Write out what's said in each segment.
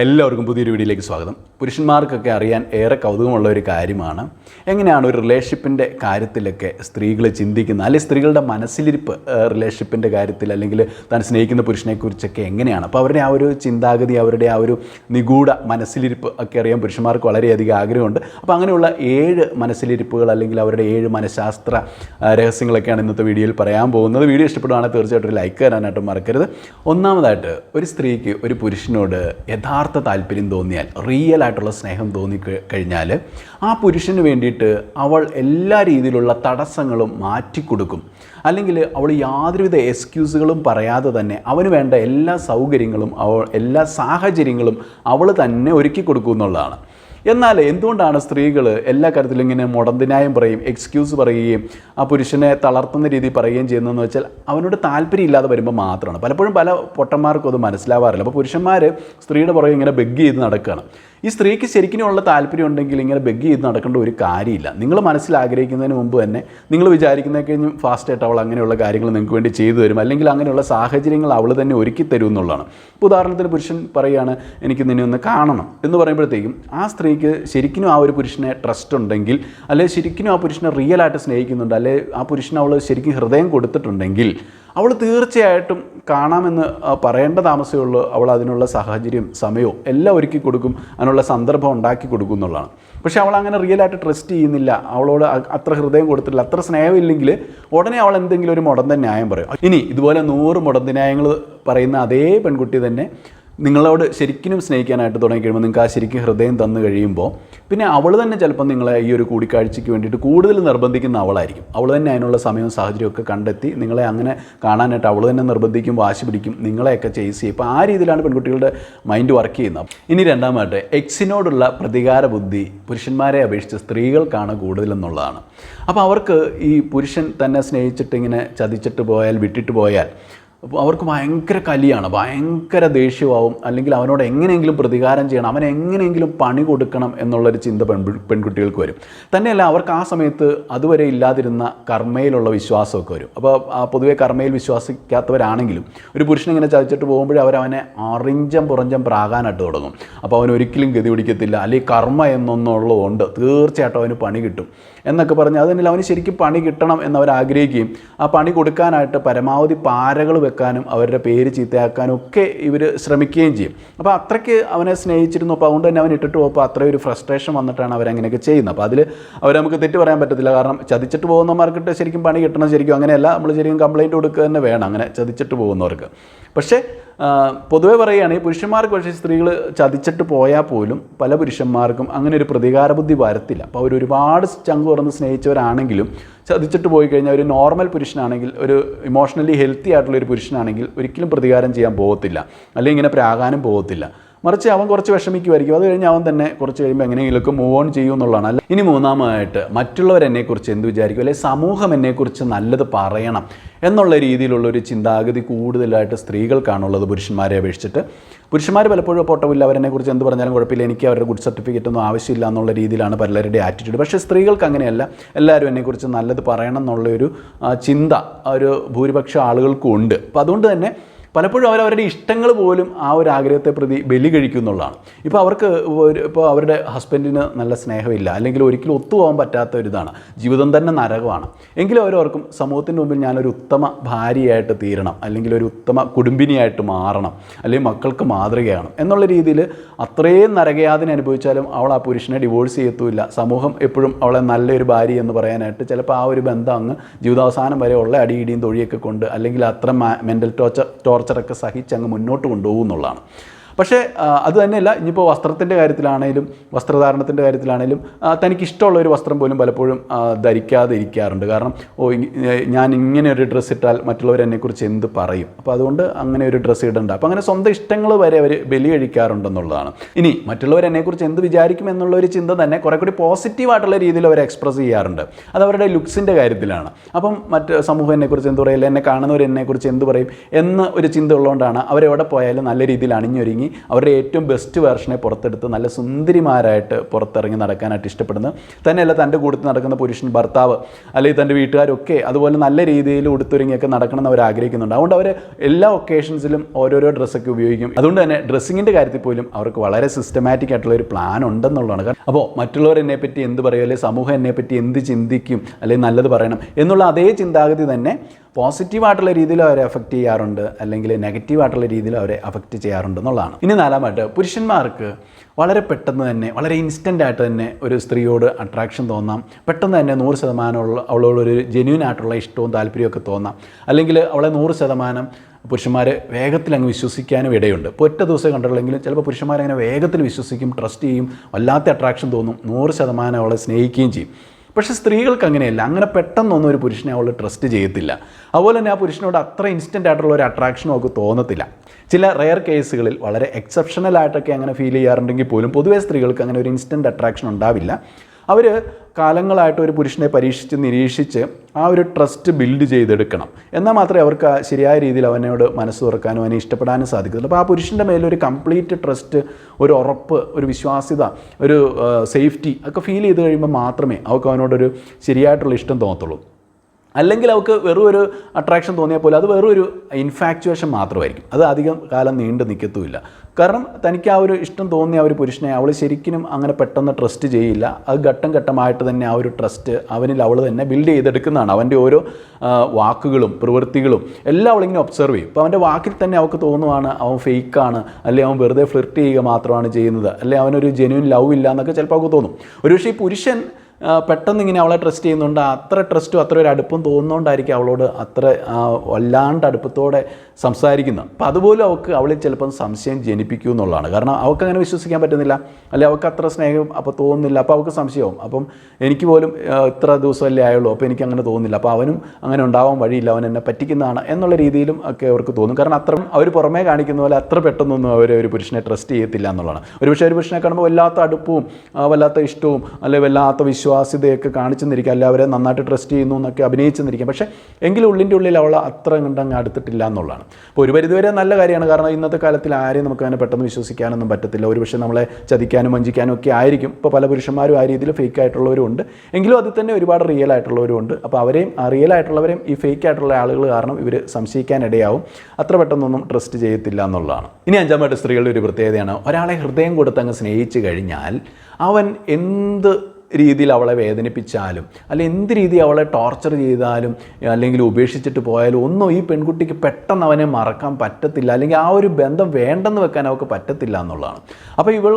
എല്ലാവർക്കും പുതിയൊരു വീഡിയോയിലേക്ക് സ്വാഗതം. പുരുഷന്മാർക്കൊക്കെ അറിയാൻ ഏറെ കൗതുകമുള്ള ഒരു കാര്യമാണ്. എങ്ങനെയാണ് ഒരു റിലേഷൻഷിപ്പിന്റെ കാര്യത്തിലൊക്കെ സ്ത്രീകൾ ചിന്തിക്കുന്നത്? അല്ലെങ്കിൽ സ്ത്രീകളുടെ മനസ്സിലിരിപ്പ് റിലേഷൻഷിപ്പിന്റെ കാര്യത്തിൽ അല്ലെങ്കിൽ താൻ സ്നേഹിക്കുന്ന പുരുഷനെക്കുറിച്ചൊക്കെ എങ്ങനെയാണ്? അപ്പോൾ അവരുടെ ആ ഒരു ചിന്താഗതി അവരുടെ ആ ഒരു നിഗൂഢ മനസ്സിലിരിപ്പ് ഒക്കെ അറിയാൻ പുരുഷന്മാർക്ക് വളരെയധികം ആഗ്രഹമുണ്ട്. അപ്പോൾ അങ്ങനെയുള്ള ഏഴ് മനസ്സിലിരിപ്പുകൾ അല്ലെങ്കിൽ അവരുടെ ഏഴ് മനഃശാസ്ത്ര രഹസ്യങ്ങളൊക്കെയാണ് ഇന്നത്തെ വീഡിയോയിൽ പറയാൻ പോകുന്നത്. വീഡിയോ ഇഷ്ടപ്പെടുകയാണെങ്കിൽ തീർച്ചയായിട്ടും ഒരു ലൈക്ക് തരാനായിട്ട് മറക്കരുത്. ഒന്നാമതായിട്ട് ഒരു സ്ത്രീക്ക് ഒരു പുരുഷനോട് യഥാർത്ഥ താല്പര്യം തോന്നിയാൽ റിയൽ ആയിട്ടുള്ള സ്നേഹം തോന്നി കഴിഞ്ഞാൽ ആ പുരുഷന് വേണ്ടിയിട്ട് അവൾ എല്ലാ രീതിയിലുള്ള തടസ്സങ്ങളും മാറ്റിക്കൊടുക്കും. അല്ലെങ്കിൽ അവൾ യാതൊരുവിധ എക്സ്ക്യൂസുകളും പറയാതെ തന്നെ അവന് വേണ്ട എല്ലാ സൗകര്യങ്ങളും അവൾ എല്ലാ സാഹചര്യങ്ങളും അവൾ തന്നെ ഒരുക്കി കൊടുക്കും എന്നുള്ളതാണ്. എന്നാൽ എന്തുകൊണ്ടാണ് സ്ത്രീകൾ എല്ലാ കാര്യത്തിലും ഇങ്ങനെ മുടന്തിനായം പറയും എക്സ്ക്യൂസ് പറയുകയും ആ പുരുഷനെ തളർത്തുന്ന രീതി പറയുകയും ചെയ്യുന്നതെന്ന് വെച്ചാൽ അവനോട് താല്പര്യമില്ലാതെ വരുമ്പോൾ മാത്രമാണ്. പലപ്പോഴും പല പൊട്ടന്മാർക്കും അത് മനസ്സിലാവാറില്ല. അപ്പോൾ പുരുഷന്മാർ സ്ത്രീയുടെ പുറകെ ഇങ്ങനെ ബെഗ് ചെയ്ത് നടക്കുകയാണ്. ഈ സ്ത്രീക്ക് ശരിക്കുമുള്ള താല്പര്യം ഉണ്ടെങ്കിൽ ഇങ്ങനെ ബെഗ് ചെയ്ത് നടക്കേണ്ട ഒരു കാര്യമില്ല. നിങ്ങൾ മനസ്സിൽ ആഗ്രഹിക്കുന്നതിന് മുമ്പ് തന്നെ നിങ്ങൾ വിചാരിക്കുന്ന കഴിഞ്ഞും ഫാസ്റ്റായിട്ട് അവൾ അങ്ങനെയുള്ള കാര്യങ്ങൾ നിങ്ങൾക്ക് വേണ്ടി ചെയ്തു തരും. അല്ലെങ്കിൽ അങ്ങനെയുള്ള സാഹചര്യങ്ങൾ അവൾ തന്നെ ഒരുക്കി തരും എന്നുള്ളതാണ്. ഇപ്പോൾ ഉദാഹരണത്തിന് പുരുഷൻ പറയുകയാണ് എനിക്ക് നിന്നെ ഒന്ന് കാണണം. എന്ന് പറയുമ്പോഴത്തേക്കും ആ സ്ത്രീക്ക് ശരിക്കും ആ ഒരു പുരുഷനെ ട്രസ്റ്റ് ഉണ്ടെങ്കിൽ അല്ലെങ്കിൽ ശരിക്കും ആ പുരുഷനെ റിയലായിട്ട് സ്നേഹിക്കുന്നുണ്ട് അല്ലെങ്കിൽ ആ പുരുഷനെ അവൾ ശരിക്കും ഹൃദയം കൊടുത്തിട്ടുണ്ടെങ്കിൽ അവൾ തീർച്ചയായിട്ടും കാണാമെന്ന് പറയേണ്ട താമസമേ ഉള്ളൂ. അവൾ അതിനുള്ള സാഹചര്യം സമയവും എല്ലാം ഒരുക്കി കൊടുക്കും അതിനുള്ള സന്ദർഭം ഉണ്ടാക്കി കൊടുക്കും എന്നുള്ളതാണ്. പക്ഷേ അവൾ അങ്ങനെ റിയലായിട്ട് ട്രസ്റ്റ് ചെയ്യുന്നില്ല. അവളോട് അത്ര ഹൃദയം കൊടുത്തിട്ടില്ല. അത്ര സ്നേഹമില്ലെങ്കിൽ ഉടനെ അവൾ എന്തെങ്കിലും ഒരു മുടന്ത ന്യായം പറയും. ഇനി ഇതുപോലെ നൂറ് മുടന്ത ന്യായങ്ങൾ പറയുന്ന അതേ പെൺകുട്ടി തന്നെ നിങ്ങളോട് ശരിക്കും സ്നേഹിക്കാനായിട്ട് തുടങ്ങി കഴിയുമ്പോൾ നിങ്ങൾക്ക് ആ ശരിക്കും ഹൃദയം തന്നു കഴിയുമ്പോൾ പിന്നെ അവൾ തന്നെ ചിലപ്പോൾ നിങ്ങളെ ഈ ഒരു കൂടിക്കാഴ്ചയ്ക്ക് വേണ്ടിയിട്ട് കൂടുതൽ നിർബന്ധിക്കുന്ന അവളായിരിക്കും. അവൾ തന്നെ അതിനുള്ള സമയവും സാഹചര്യമൊക്കെ കണ്ടെത്തി നിങ്ങളെ അങ്ങനെ കാണാനായിട്ട് അവൾ തന്നെ നിർബന്ധിക്കും വാശി പിടിക്കും നിങ്ങളെയൊക്കെ ചേസ് ചെയ്യും. അപ്പോൾ ആ രീതിയിലാണ് പെൺകുട്ടികളുടെ മൈൻഡ് വർക്ക് ചെയ്യുന്നത്. ഇനി രണ്ടാമത്തെ എക്സിനോടുള്ള പ്രതികാര ബുദ്ധി പുരുഷന്മാരെ അപേക്ഷിച്ച് സ്ത്രീകൾക്കാണ് കൂടുതലെന്നുള്ളതാണ് അപ്പോൾ അവർക്ക് ഈ പുരുഷൻ തന്നെ സ്നേഹിച്ചിട്ട് ഇങ്ങനെ ചതിച്ചിട്ട് പോയാൽ വിട്ടിട്ട് പോയാൽ അപ്പോൾ അവർക്ക് ഭയങ്കര കലിയാണ് ഭയങ്കര ദേഷ്യമാവും. അല്ലെങ്കിൽ അവനോട് എങ്ങനെയെങ്കിലും പ്രതികാരം ചെയ്യണം അവനെ എങ്ങനെയെങ്കിലും പണി കൊടുക്കണം എന്നുള്ളൊരു ചിന്ത പെൺ പെൺകുട്ടികൾക്ക് വരും. തന്നെയല്ല അവർക്ക് ആ സമയത്ത് അതുവരെ ഇല്ലാതിരുന്ന കർമ്മയിലുള്ള വിശ്വാസമൊക്കെ വരും. അപ്പോൾ പൊതുവെ കർമ്മയിൽ വിശ്വസിക്കാത്തവരാണെങ്കിലും ഒരു പുരുഷൻ ഇങ്ങനെ പോകുമ്പോഴേ അവരവനെ അറിഞ്ചം പുറഞ്ചം പ്രാകാനായിട്ട് തുടങ്ങും. അപ്പോൾ അവൻ ഒരിക്കലും ഗതി പിടിക്കത്തില്ല. അല്ലെങ്കിൽ കർമ്മ എന്നൊന്നുള്ളതുകൊണ്ട് തീർച്ചയായിട്ടും അവന് പണി കിട്ടും. എന്നൊക്കെ പറഞ്ഞ് അതിനില്ല അവന് ശരിക്കും പണി കിട്ടണം എന്നവർ ആഗ്രഹിക്കുകയും ആ പണി കൊടുക്കാനായിട്ട് പരമാവധി പാരകൾ വെക്കാനും അവരുടെ പേര് ചീത്തയാക്കാനും ഒക്കെ ഇവർ ശ്രമിക്കുകയും ചെയ്യും. അപ്പോൾ അത്രയ്ക്ക് അവനെ സ്നേഹിച്ചിരുന്നു. അപ്പോൾ അതുകൊണ്ട് തന്നെ അവൻ ഇട്ടിട്ട് പോകുമ്പോൾ അത്രയും ഒരു ഫ്രസ്ട്രേഷൻ വന്നിട്ടാണ് അവരങ്ങനെയൊക്കെ ചെയ്യുന്നത്. അപ്പോൾ അതിൽ അവർ നമുക്ക് തെറ്റ് പറയാൻ പറ്റത്തില്ല. കാരണം ചതിച്ചിട്ട് പോകുന്നവർക്കിട്ട് ശരിക്കും പണി കിട്ടണം ശരിക്കും അങ്ങനെയല്ല. നമ്മൾ ശരിക്കും കംപ്ലയിന്റ് കൊടുക്കുക തന്നെ വേണം. അങ്ങനെ ചതിച്ചിട്ട് പോകുന്നവർക്ക്. പക്ഷേ പൊതുവേ പറയുകയാണെങ്കിൽ പുരുഷന്മാർക്ക് പക്ഷേ സ്ത്രീകൾ ചതിച്ചിട്ട് പോയാൽ പോലും പല പുരുഷന്മാർക്കും അങ്ങനെ ഒരു പ്രതികാര ബുദ്ധി വരത്തില്ല. അപ്പോൾ അവർ ഒരുപാട് ചങ്ക് തുറന്ന് സ്നേഹിച്ചവരാണെങ്കിലും ചതിച്ചിട്ട് പോയി കഴിഞ്ഞാൽ ഒരു നോർമൽ പുരുഷനാണെങ്കിൽ ഒരു ഇമോഷണലി ഹെൽത്തി ആയിട്ടുള്ള ഒരു പുരുഷനാണെങ്കിൽ ഒരിക്കലും പ്രതികാരം ചെയ്യാൻ പോകത്തില്ല. അല്ലെങ്കിൽ ഇങ്ങനെ പ്രാകാനും പോകത്തില്ല. മറിച്ച് അവൻ കുറച്ച് വിഷമിക്കുമായിരിക്കും അത് കഴിഞ്ഞ് അവൻ തന്നെ കുറച്ച് കഴിയുമ്പോൾ എങ്ങനെയെങ്കിലുമൊക്കെ മൂവ് ഓൺ ചെയ്യും എന്നുള്ളതാണ്. അല്ല ഇനി മൂന്നാമതായിട്ട് മറ്റുള്ളവർ എന്നെക്കുറിച്ച് എന്ത് വിചാരിക്കും? അല്ലെങ്കിൽ സമൂഹം എന്നെക്കുറിച്ച് നല്ലത് പറയണം എന്നുള്ള രീതിയിലുള്ള ഒരു ചിന്താഗതി കൂടുതലായിട്ട് സ്ത്രീകൾക്കാണുള്ളത് പുരുഷന്മാരെ അപേക്ഷിച്ചിട്ട്. പുരുഷന്മാർ പലപ്പോഴും പൊട്ടവില്ല അവരെന്നെക്കുറിച്ച് എന്ത് പറഞ്ഞാലും കുഴപ്പമില്ല. എനിക്ക് അവരുടെ ഗുഡ് സർട്ടിഫിക്കറ്റ് ഒന്നും ആവശ്യമില്ല എന്നുള്ള രീതിയിലാണ് പലരുടെ ആറ്റിറ്റ്യൂഡ് പക്ഷേ സ്ത്രീകൾക്ക് അങ്ങനെയല്ല. എല്ലാവരും എന്നെക്കുറിച്ച് നല്ലത് പറയണം എന്നുള്ളൊരു ചിന്ത ഒരു ഭൂരിപക്ഷം ആളുകൾക്കും ഉണ്ട്. അപ്പോൾ അതുകൊണ്ട് തന്നെ പലപ്പോഴും അവർ അവരുടെ ഇഷ്ടങ്ങൾ പോലും ആ ഒരു ആഗ്രഹത്തെ പ്രതി ബലി കഴിക്കും എന്നുള്ളതാണ് ഇപ്പോൾ അവർക്ക് ഇപ്പോൾ അവരുടെ ഹസ്ബൻഡിന് നല്ല സ്നേഹമില്ല അല്ലെങ്കിൽ ഒരിക്കലും ഒത്തുപോകാൻ പറ്റാത്ത ഒരു ഇതാണ്. ജീവിതം തന്നെ നരകമാണ്. എങ്കിലും അവരവർക്കും സമൂഹത്തിന്റെ മുമ്പിൽ ഞാനൊരു ഉത്തമ ഭാര്യയായിട്ട് തീരണം അല്ലെങ്കിൽ ഒരു ഉത്തമ കുടുംബിനിയായിട്ട് മാറണം അല്ലെങ്കിൽ മക്കൾക്ക് മാതൃകയാണ് എന്നുള്ള രീതിയിൽ അത്രയും നരകയാതിന് അനുഭവിച്ചാലും അവൾ ആ പുരുഷനെ ഡിവോഴ്സ് ചെയ്യത്തുമില്ല. സമൂഹം എപ്പോഴും അവളെ നല്ലൊരു ഭാര്യ എന്ന് പറയാനായിട്ട് ചിലപ്പോൾ ആ ഒരു ബന്ധം അങ്ങ് ജീവിതാവസാനം വരെ ഉള്ള അടിയിടിയും തൊഴിയൊക്കെ കൊണ്ട് അല്ലെങ്കിൽ അത്ര മെന്റൽ ടോർച്ചർ ടോർച്ചറൊക്കെ സഹിച്ച് അങ്ങ് മുന്നോട്ട് കൊണ്ടുപോകും എന്നുള്ളതാണ്. പക്ഷേ അത് തന്നെയല്ല ഇനിയിപ്പോൾ വസ്ത്രത്തിന്റെ കാര്യത്തിലാണേലും വസ്ത്രധാരണത്തിന്റെ കാര്യത്തിലാണേലും തനിക്ക് ഇഷ്ടമുള്ള ഒരു വസ്ത്രം പോലും പലപ്പോഴും ധരിക്കാതെ ഇരിക്കാറുണ്ട് കാരണം ഓ ഞാൻ ഇങ്ങനെ ഒരു ഡ്രസ്സ് ഇട്ടാൽ മറ്റുള്ളവർ എന്നെക്കുറിച്ച് എന്ത് പറയും? അപ്പോൾ അതുകൊണ്ട് അങ്ങനെ ഒരു ഡ്രസ്സ് ഇടണ്ട. അപ്പോൾ അങ്ങനെ സ്വന്തം ഇഷ്ടങ്ങൾ വരെ അവർ ബലി കഴിക്കാറുണ്ടെന്നുള്ളതാണ് ഇനി മറ്റുള്ളവർ എന്നെക്കുറിച്ച് എന്ത് വിചാരിക്കും എന്നുള്ള ഒരു ചിന്ത തന്നെ കുറെ കൂടി പോസിറ്റീവായിട്ടുള്ള രീതിയിൽ അവർ എക്സ്പ്രസ് ചെയ്യാറുണ്ട്. അത് അവരുടെ ലുക്സിന്റെ കാര്യത്തിലാണ്. അപ്പം മറ്റ് സമൂഹം എന്നെക്കുറിച്ച് എന്ത് പറയില്ല എന്നെ കാണുന്നവർ എന്നെക്കുറിച്ച് എന്ത് പറയും? എന്ന ഒരു ചിന്ത ഉള്ളതുകൊണ്ടാണ് അവരെവിടെ പോയാലും നല്ല രീതിയിൽ അണിഞ്ഞൊരുങ്ങി അവരുടെ ഏറ്റവും ബെസ്റ്റ് വേർഷനെ പുറത്തെടുത്ത് നല്ല സുന്ദരിമാരായിട്ട് പുറത്തിറങ്ങി നടക്കാനായിട്ട് ഇഷ്ടപ്പെടുന്നത്. തന്നെയല്ല തന്റെ കൂട്ടത്തിൽ നടക്കുന്ന പുരുഷൻ ഭർത്താവ് അല്ലെങ്കിൽ തന്റെ വീട്ടുകാരൊക്കെ അതുപോലെ നല്ല രീതിയിൽ ഉടുത്തൊരുങ്ങിയൊക്കെ നടക്കണം എന്ന് അവർ ആഗ്രഹിക്കുന്നുണ്ട്. അതുകൊണ്ട് അവർ എല്ലാ ഒക്കേഷൻസിലും ഓരോരോ ഡ്രസ്സൊക്കെ ഉപയോഗിക്കും. അതുകൊണ്ട് തന്നെ ഡ്രസ്സിങ്ങിന്റെ കാര്യത്തിൽ പോലും അവർക്ക് വളരെ സിസ്റ്റമാറ്റിക് ആയിട്ടുള്ള ഒരു പ്ലാൻ ഉണ്ടെന്നുള്ളതാണ്. കാരണം അപ്പോൾ മറ്റുള്ളവർ എന്നെ പറ്റി എന്ത് പറയും? അല്ലെങ്കിൽ സമൂഹം എന്നെ പറ്റി എന്ത് ചിന്തിക്കും? അല്ലെങ്കിൽ നല്ലത് പറയണം? എന്നുള്ള അതേ ചിന്താഗതി തന്നെ പോസിറ്റീവായിട്ടുള്ള രീതിയിൽ അവരെ എഫക്റ്റ് ചെയ്യാറുണ്ട് അല്ലെങ്കിൽ നെഗറ്റീവായിട്ടുള്ള രീതിയിൽ അവരെ എഫക്റ്റ് ചെയ്യാറുണ്ട് എന്നുള്ളതാണ്. ഇനി നാലാമായിട്ട് പുരുഷന്മാർക്ക് വളരെ പെട്ടെന്ന് തന്നെ വളരെ ഇൻസ്റ്റന്റ് ആയിട്ട് തന്നെ ഒരു സ്ത്രീയോട് അട്രാക്ഷൻ തോന്നാം. പെട്ടെന്ന് തന്നെ നൂറ് ശതമാനമുള്ള അവളോടൊരു ജെന്യൂൻ ആയിട്ടുള്ള ഇഷ്ടവും താല്പര്യമൊക്കെ തോന്നാം. അല്ലെങ്കിൽ അവളെ നൂറ് ശതമാനം പുരുഷന്മാർ വേഗത്തിൽ അങ്ങ് വിശ്വസിക്കാനും ഇടയുണ്ട്. ഇപ്പോൾ ഒറ്റ ദിവസം കണ്ടിട്ടുള്ളെങ്കിലും ചിലപ്പോൾ പുരുഷന്മാർ അങ്ങനെ വേഗത്തിൽ വിശ്വസിക്കും ട്രസ്റ്റ് ചെയ്യും വല്ലാത്ത അട്രാക്ഷൻ തോന്നും നൂറ് ശതമാനം അവളെ സ്നേഹിക്കുകയും ചെയ്യും. പക്ഷേ സ്ത്രീകൾക്ക് അങ്ങനെയല്ല. അങ്ങനെ പെട്ടെന്നൊന്നും ഒരു പുരുഷനെ അവൾ ട്രസ്റ്റ് ചെയ്യത്തില്ല. അതുപോലെ തന്നെ ആ പുരുഷനോട് അത്ര ഇൻസ്റ്റന്റ് ആയിട്ടുള്ള ഒരു അട്രാക്ഷനും ഒക്കെ തോന്നത്തില്ല. ചില റെയർ കേസുകളിൽ വളരെ എക്സെപ്ഷണൽ ആയിട്ടൊക്കെ അങ്ങനെ ഫീൽ ചെയ്യാറുണ്ടെങ്കിൽ പോലും പൊതുവേ സ്ത്രീകൾക്ക് അങ്ങനെ ഒരു ഇൻസ്റ്റന്റ് അട്രാക്ഷൻ ഉണ്ടാവില്ല. അവർ കാലങ്ങളായിട്ട് ഒരു പുരുഷനെ പരീക്ഷിച്ച് നിരീക്ഷിച്ച് ആ ഒരു ട്രസ്റ്റ് ബിൽഡ് ചെയ്തെടുക്കണം. എന്നാൽ മാത്രമേ അവർക്ക് ശരിയായ രീതിയിൽ അവനോട് മനസ്സ് തുറക്കാനും അവനെ ഇഷ്ടപ്പെടാനും സാധിക്കത്തുള്ളൂ. അപ്പോൾ ആ പുരുഷന്റെ മേലൊരു കംപ്ലീറ്റ് ട്രസ്റ്റ് ഒരു ഉറപ്പ് ഒരു വിശ്വാസ്യത ഒരു സേഫ്റ്റി ഒക്കെ ഫീൽ ചെയ്ത് കഴിയുമ്പോൾ മാത്രമേ അവർക്ക് അവനോടൊരു ശരിയായിട്ടുള്ള ഇഷ്ടം തോന്നത്തുള്ളൂ. അല്ലെങ്കിൽ അവൾക്ക് വെറും ഒരു അട്രാക്ഷൻ തോന്നിയാൽ പോലും അത് വെറും ഒരു ഇൻഫാക്ച്വേഷൻ മാത്രമായിരിക്കും. അത് അധികം കാലം നീണ്ടു നിൽക്കത്തുമില്ല. കാരണം തനിക്ക് ആ ഒരു ഇഷ്ടം തോന്നിയ ആ ഒരു പുരുഷനെ അവൾ ശരിക്കും അങ്ങനെ പെട്ടെന്ന് ട്രസ്റ്റ് ചെയ്യില്ല. അത് ഘട്ടം ഘട്ടമായിട്ട് തന്നെ ആ ഒരു ട്രസ്റ്റ് അവനിൽ അവൾ തന്നെ ബിൽഡ് ചെയ്തെടുക്കുന്നതാണ്. അവന്റെ ഓരോ വാക്കുകളും പ്രവൃത്തികളും എല്ലാം അവളിങ്ങനെ ഒബ്സർവ് ചെയ്യും. അപ്പോൾ അവന്റെ വാക്കിൽ തന്നെ അവൾക്ക് തോന്നുവാണ് അവൻ ഫേക്കാണ് അല്ലെങ്കിൽ അവൻ വെറുതെ ഫ്ലിർട്ട് ചെയ്യുക മാത്രമാണ് ചെയ്യുന്നത് അല്ലെങ്കിൽ അവനൊരു ജെനുവിൻ ലവ് ഇല്ല എന്നൊക്കെ ചിലപ്പോൾ അവൾക്ക് തോന്നും. ഒരുപക്ഷെ ഈ പുരുഷൻ പെട്ടെന്ന് ഇങ്ങനെ അവളെ ട്രസ്റ്റ് ചെയ്യുന്നുണ്ട് അത്ര ട്രസ്റ്റും അത്ര ഒരു അടുപ്പം തോന്നുന്നതുകൊണ്ടായിരിക്കും അവളോട് അത്ര വല്ലാണ്ട് അടുപ്പത്തോടെ സംസാരിക്കുന്നത്. അപ്പം അതുപോലും അവൾക്ക് അവളിൽ ചിലപ്പം സംശയം ജനിപ്പിക്കും എന്നുള്ളതാണ്. കാരണം അവൾക്ക് അങ്ങനെ വിശ്വസിക്കാൻ പറ്റുന്നില്ല. അല്ലെങ്കിൽ അവൾക്ക് അത്ര സ്നേഹം അപ്പോൾ തോന്നുന്നില്ല. അപ്പോൾ അവൾക്ക് സംശയവും. അപ്പം എനിക്ക് പോലും ഇത്ര ദിവസമല്ലേ ആയുള്ളൂ. അപ്പോൾ എനിക്ക് അങ്ങനെ തോന്നുന്നില്ല. അപ്പോൾ അവനും അങ്ങനെ ഉണ്ടാവാൻ വഴിയില്ല. അവൻ എന്നെ പറ്റിക്കുന്നതാണ് എന്നുള്ള രീതിയിലും ഒക്കെ അവർക്ക് തോന്നും. കാരണം അത്ര അവർ പുറമേ കാണിക്കുന്ന പോലെ അത്ര പെട്ടെന്നൊന്നും അവർ ഒരു പുരുഷനെ ട്രസ്റ്റ് ചെയ്യത്തില്ല എന്നുള്ളതാണ്. ഒരു പക്ഷേ ഒരു പുരുഷനെ കാണുമ്പോൾ വല്ലാത്ത അടുപ്പവും വല്ലാത്ത ഇഷ്ടവും അല്ലെങ്കിൽ വല്ലാത്ത വിശ്വാസ്യതയൊക്കെ കാണിച്ചെന്നിരിക്കും. അല്ല അവരെ നന്നായിട്ട് ട്രസ്റ്റ് ചെയ്യുന്നു എന്നൊക്കെ അഭിനയിച്ചെന്നിരിക്കും. പക്ഷേ എങ്കിലും ഉള്ളിന്റെ ഉള്ളിൽ അവൾ അത്ര കണ്ടങ്ങ് അടുത്തിട്ടില്ല എന്നുള്ളതാണ്. അപ്പോൾ ഒരു പരിധിവരെ നല്ല കാര്യമാണ്. കാരണം ഇന്നത്തെ കാലത്തിൽ ആരെയും നമുക്ക് അങ്ങനെ പെട്ടെന്ന് വിശ്വസിക്കാനൊന്നും പറ്റത്തില്ല. ഒരു പക്ഷേ നമ്മളെ ചതിക്കാനും വഞ്ചിക്കാനും ഒക്കെ ആയിരിക്കും. ഇപ്പോൾ പല പുരുഷന്മാരും ആ രീതിയിൽ ഫേക്ക് ആയിട്ടുള്ളവരും ഉണ്ട്. എങ്കിലും അതിൽ തന്നെ ഒരുപാട് റിയൽ ആയിട്ടുള്ളവരും ഉണ്ട്. അപ്പോൾ അവരെയും റിയൽ ആയിട്ടുള്ളവരെയും ഈ ഫേക്ക് ആയിട്ടുള്ള ആളുകൾ കാരണം ഇവർ സംശയിക്കാനിടയാവും അത്ര പെട്ടെന്നൊന്നും ട്രസ്റ്റ് ചെയ്യത്തില്ല എന്നുള്ളതാണ്. ഇനി അഞ്ചാമത്തെ സ്ത്രീകളുടെ ഒരു പ്രത്യേകതയാണ്. ഒരാളെ ഹൃദയം കൊടുത്ത് അങ്ങ് സ്നേഹിച്ചു കഴിഞ്ഞാൽ അവൻ എന്ത് രീതിയിൽ അവളെ വേദനിപ്പിച്ചാലും അല്ലെങ്കിൽ എന്ത് രീതി അവളെ ടോർച്ചർ ചെയ്താലും അല്ലെങ്കിൽ ഉപേക്ഷിച്ചിട്ട് പോയാലും ഒന്നും ഈ പെൺകുട്ടിക്ക് പെട്ടെന്ന് അവനെ മറക്കാൻ പറ്റത്തില്ല. അല്ലെങ്കിൽ ആ ഒരു ബന്ധം വേണ്ടെന്ന് വെക്കാൻ അവൾക്ക് പറ്റത്തില്ല എന്നുള്ളതാണ്. അപ്പോൾ ഇവൾ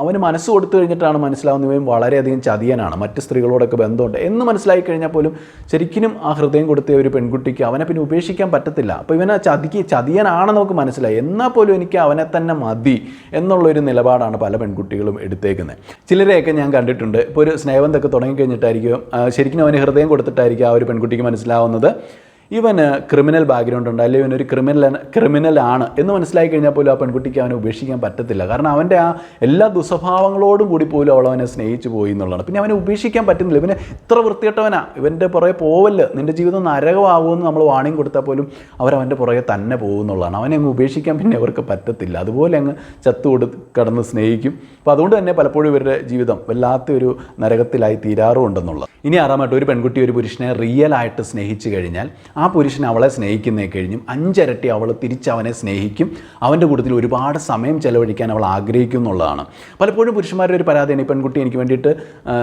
അവന് മനസ്സ് കൊടുത്തു കഴിഞ്ഞിട്ടാണ് മനസ്സിലാവുന്നത് ഇവൻ വളരെയധികം ചതിയനാണ്. മറ്റ് സ്ത്രീകളോടൊക്കെ ബന്ധമുണ്ട്. എന്ന് മനസ്സിലായി കഴിഞ്ഞാൽ പോലും ശരിക്കും ആ ഹൃദയം കൊടുത്ത ഒരു പെൺകുട്ടിക്ക് അവനെ പിന്നെ ഉപേക്ഷിക്കാൻ പറ്റത്തില്ല. അപ്പോൾ ഇവനെ ചതിക്ക് ചതിയനാണെന്ന് നമുക്ക് മനസ്സിലായി. എന്നാൽ പോലും എനിക്ക് അവനെ തന്നെ മതി എന്നുള്ളൊരു നിലപാടാണ് പല പെൺകുട്ടികളും എടുത്തേക്കുന്നത്. ചിലരെയൊക്കെ ഞാൻ കണ്ടിട്ടുണ്ട്. ഇപ്പോൾ ഒരു സ്നേഹബന്ധമൊക്കെ തുടങ്ങിക്കഴിഞ്ഞിട്ടായിരിക്കും കഴിഞ്ഞിട്ടായിരിക്കും ശരിക്കും അവന് ഹൃദയം കൊടുത്തിട്ടായിരിക്കും ആ ഒരു പെൺകുട്ടിക്ക് മനസ്സിലാവുന്നത്. ഇവന് ക്രിമിനൽ ബാക്ക്ഗ്രൗണ്ട് ഉണ്ട്. അല്ലെങ്കിൽ ഇവനൊരു ക്രിമിനൽ ക്രിമിനൽ ആണ് എന്ന് മനസ്സിലായി കഴിഞ്ഞാൽ പോലും ആ പെൺകുട്ടിക്ക് അവനെ ഉപേക്ഷിക്കാൻ പറ്റത്തില്ല. കാരണം അവന്റെ ആ എല്ലാ ദുസ്വഭാവങ്ങളോടും കൂടി പോലും അവൾ അവനെ സ്നേഹിച്ചു പോയി എന്നുള്ളതാണ്. പിന്നെ അവനെ ഉപേക്ഷിക്കാൻ പറ്റുന്നില്ല. ഇവന് ഇത്ര വൃത്തികെട്ടവനാ. ഇവന്റെ പുറകെ പോവല്ല്. നിന്റെ ജീവിതം നരകമാകുമെന്ന് നമ്മൾ വാണിംഗ് കൊടുത്താൽ പോലും അവരവന്റെ പുറകെ തന്നെ പോകുന്നുള്ളതാണ് അവനെ അങ്ങ് ഉപേക്ഷിക്കാൻ പിന്നെ അവർക്ക് പറ്റത്തില്ല. അതുപോലെ അങ്ങ് ചത്തു കൊടു കടന്ന് സ്നേഹിക്കും. അപ്പോൾ അതുകൊണ്ട് തന്നെ പലപ്പോഴും ഇവരുടെ ജീവിതം വല്ലാത്തൊരു നരകത്തിലായി തീരാറുമുണ്ടെന്നുള്ളത്. ഇനി ആറാമായിട്ട് ഒരു പെൺകുട്ടി ഒരു പുരുഷനെ റിയൽ ആയിട്ട് സ്നേഹിച്ചു കഴിഞ്ഞാൽ ആ പുരുഷൻ അവളെ സ്നേഹിക്കുന്നേ കഴിഞ്ഞും അഞ്ചരട്ടി അവൾ തിരിച്ച് അവനെ സ്നേഹിക്കും. അവന്റെ കൂട്ടത്തിൽ ഒരുപാട് സമയം ചെലവഴിക്കാൻ അവൾ ആഗ്രഹിക്കും എന്നുള്ളതാണ്. പലപ്പോഴും പുരുഷന്മാരുടെ ഒരു പരാതിയാണ് ഈ പെൺകുട്ടി എനിക്ക് വേണ്ടിയിട്ട്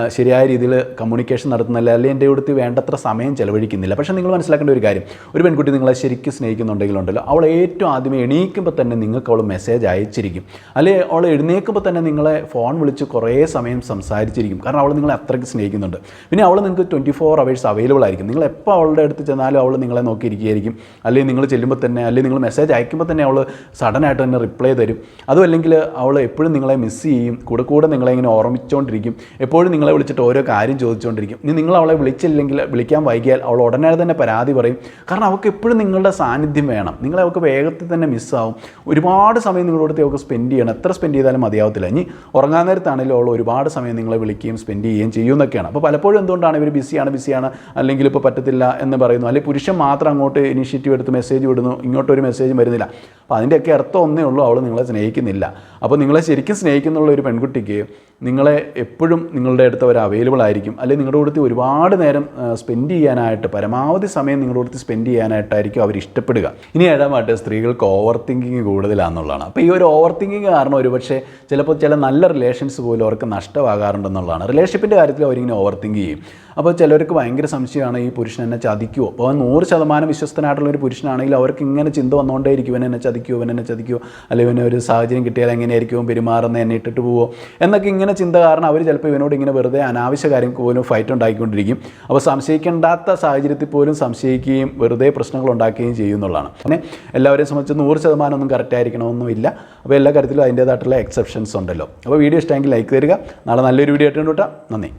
ശരിയായ രീതിയിൽ കമ്മ്യൂണിക്കേഷൻ നടത്തുന്നില്ല അല്ലെങ്കിൽ എന്റെ കൂട്ടത്തിൽ വേണ്ടത്ര സമയം ചെലവഴിക്കുന്നില്ല. പക്ഷേ നിങ്ങൾ മനസ്സിലാക്കേണ്ട ഒരു കാര്യം ഒരു പെൺകുട്ടി നിങ്ങളെ ശരിക്കും സ്നേഹിക്കുന്നുണ്ടെങ്കിലുണ്ടല്ലോ അവൾ ഏറ്റവും ആദ്യമേ എണീക്കുമ്പോൾ തന്നെ നിങ്ങൾക്ക് അവൾ മെസ്സേജ് അയച്ചിരിക്കും. അല്ലെ? അവൾ എഴുന്നേൽക്കുമ്പോൾ തന്നെ നിങ്ങളെ ഫോൺ വിളിച്ച് കുറേ സമയം സംസാരിച്ചിരിക്കും. കാരണം അവൾ നിങ്ങളെ അത്രയ്ക്ക് സ്നേഹിക്കുന്നുണ്ട്. പിന്നെ അവൾ നിങ്ങൾക്ക് ട്വന്റി ഫോർ അവേഴ്സ് അവൈലബിൾ ആയിരിക്കും. നിങ്ങൾ എപ്പോൾ അവളുടെ അടുത്ത് ചെന്നാലും അവൾ നിങ്ങളെ നോക്കിയിരിക്കുകയായിരിക്കും. അല്ലെങ്കിൽ നിങ്ങൾ ചെല്ലുമ്പോൾ തന്നെ അല്ലെങ്കിൽ നിങ്ങൾ മെസ്സേജ് അയക്കുമ്പോൾ തന്നെ അവൾ സഡനായിട്ട് തന്നെ റിപ്ലൈ തരും. അതും അല്ലെങ്കിൽ അവൾ എപ്പോഴും നിങ്ങളെ മിസ് ചെയ്യും. കൂടെ കൂടെ നിങ്ങളെ ഇങ്ങനെ ഓർമ്മിച്ചുകൊണ്ടിരിക്കും എപ്പോഴും നിങ്ങളെ വിളിച്ചിട്ട് ഓരോ കാര്യം ചോദിച്ചുകൊണ്ടിരിക്കും ഇനി നിങ്ങൾ അവളെ വിളിച്ചില്ലെങ്കിൽ വിളിക്കാൻ വൈകിയാൽ അവൾ ഉടനെ തന്നെ പരാതി പറയും. കാരണം അവൾക്ക് എപ്പോഴും നിങ്ങളുടെ സാന്നിധ്യം വേണം. നിങ്ങളെ അവൾക്ക് വേഗത്തിൽ തന്നെ മിസ്സാവും ഒരുപാട് സമയം നിങ്ങളുടെ അടുത്ത് അവൾക്ക് സ്പെൻഡ് ചെയ്യണം. എത്ര സ്പെൻഡ് ചെയ്താലും മതിയാവത്തില്ല. ഇനി ഉറങ്ങാൻ നേരത്താണെങ്കിലും അവൾ ഒരുപാട് സമയം നിങ്ങളെ വിളിക്കുകയും സ്പെൻഡ് ചെയ്യുകയും ചെയ്യുമെന്നൊക്കെയാണ് അപ്പോൾ പലപ്പോഴും എന്തുകൊണ്ടാണ് ഇവർ ബിസിയാണ് ബിസിയാണ് അല്ലെങ്കിൽ ഇപ്പോൾ പറ്റത്തില്ല എന്ന് പറയുന്നു. അല്ലെങ്കിൽ പുരുഷൻ പുരുഷൻ മാത്രം അങ്ങോട്ട് ഇനിഷ്യേറ്റീവ് എടുത്ത് മെസ്സേജ് വിടുന്നു ഇങ്ങോട്ടൊരു മെസ്സേജും വരുന്നില്ല. അപ്പോൾ അതിന്റെയൊക്കെ അർത്ഥം ഒന്നേ ഉള്ളൂ അവൾ നിങ്ങളെ സ്നേഹിക്കുന്നില്ല. അപ്പോൾ നിങ്ങളെ ശരിക്കും സ്നേഹിക്കുന്നുള്ള ഒരു പെൺകുട്ടിക്ക് നിങ്ങളെ എപ്പോഴും നിങ്ങളുടെ അടുത്ത് അവർ അവൈലബിൾ ആയിരിക്കും. അല്ലെങ്കിൽ നിങ്ങളുടെ കൂടുതൽ ഒരുപാട് നേരം സ്പെൻഡ് ചെയ്യാനായിട്ട് പരമാവധി സമയം നിങ്ങളുടെ കൂടുതൽ സ്പെൻഡ് ചെയ്യാനായിട്ടായിരിക്കും അവർ ഇഷ്ടപ്പെടുക. ഇനി ഏഴാമായിട്ട് സ്ത്രീകൾക്ക് ഓവർ തിങ്കിങ് കൂടുതലാണെന്നുള്ളതാണ് അപ്പോൾ ഈ ഒരു ഓവർ തിങ്കിങ് കാരണം ഒരുപക്ഷെ ചിലപ്പോൾ ചില നല്ല റിലേഷൻസ് പോലും അവർക്ക് നഷ്ടമാകാറുണ്ടെന്നുള്ളതാണ്. റിലേഷൻഷിപ്പിന്റെ കാര്യത്തിൽ അവരിങ്ങനെ ഓവർ തിങ്ക് ചെയ്യും. അപ്പോൾ ചിലർക്ക് ഭയങ്കര സംശയമാണ് ഈ പുരുഷൻ എന്നെ ചതിക്കുമോ അപ്പോൾ അവൻ നൂറ് ശതമാനം വിശ്വസ്തനായിട്ടുള്ള ഒരു പുരുഷനാണെങ്കിൽ അവർക്ക് ഇങ്ങനെ ചിന്ത വന്നുകൊണ്ടേയിരിക്കും. ഇവൻ എന്നെ ചതിക്കുമോ ഇവൻ എന്നെ ചതിക്കുമോ അല്ലെങ്കിൽ ഇവനെ ഒരു സാഹചര്യം കിട്ടിയാൽ എങ്ങനെയായിരിക്കും പെരുമാറുന്നത് എന്നെ ഇട്ടിട്ട് പോവോ എന്നൊക്കെ ഇങ്ങനെ ചിന്ത കാരണം അവർ ചിലപ്പോൾ ഇവനോട് ഇങ്ങനെ വെറുതെ അനാവശ്യ കാര്യം പോലും ഫൈറ്റ് ഉണ്ടാക്കിക്കൊണ്ടിരിക്കും അപ്പോൾ സംശയിക്കേണ്ടാത്ത സാഹചര്യത്തിൽ പോലും സംശയിക്കുകയും വെറുതെ പ്രശ്നങ്ങൾ ഉണ്ടാക്കുകയും ചെയ്യുന്നുള്ളതാണ് പിന്നെ എല്ലാവരെയും സംബന്ധിച്ച് നൂറ് ശതമാനം ഒന്നും കറക്റ്റ് ആയിരിക്കണമെന്നില്ല അപ്പോൾ എല്ലാ കാര്യത്തിലും അതിന്റേതായിട്ടുള്ള എക്സെപ്ഷൻസ് ഉണ്ടല്ലോ. അപ്പോൾ വീഡിയോ ഇഷ്ടമെങ്കിൽ ലൈക്ക് തരിക. നാളെ നല്ലൊരു വീഡിയോ ആയിട്ട് കൊണ്ടുവിട്ടാം നന്ദി.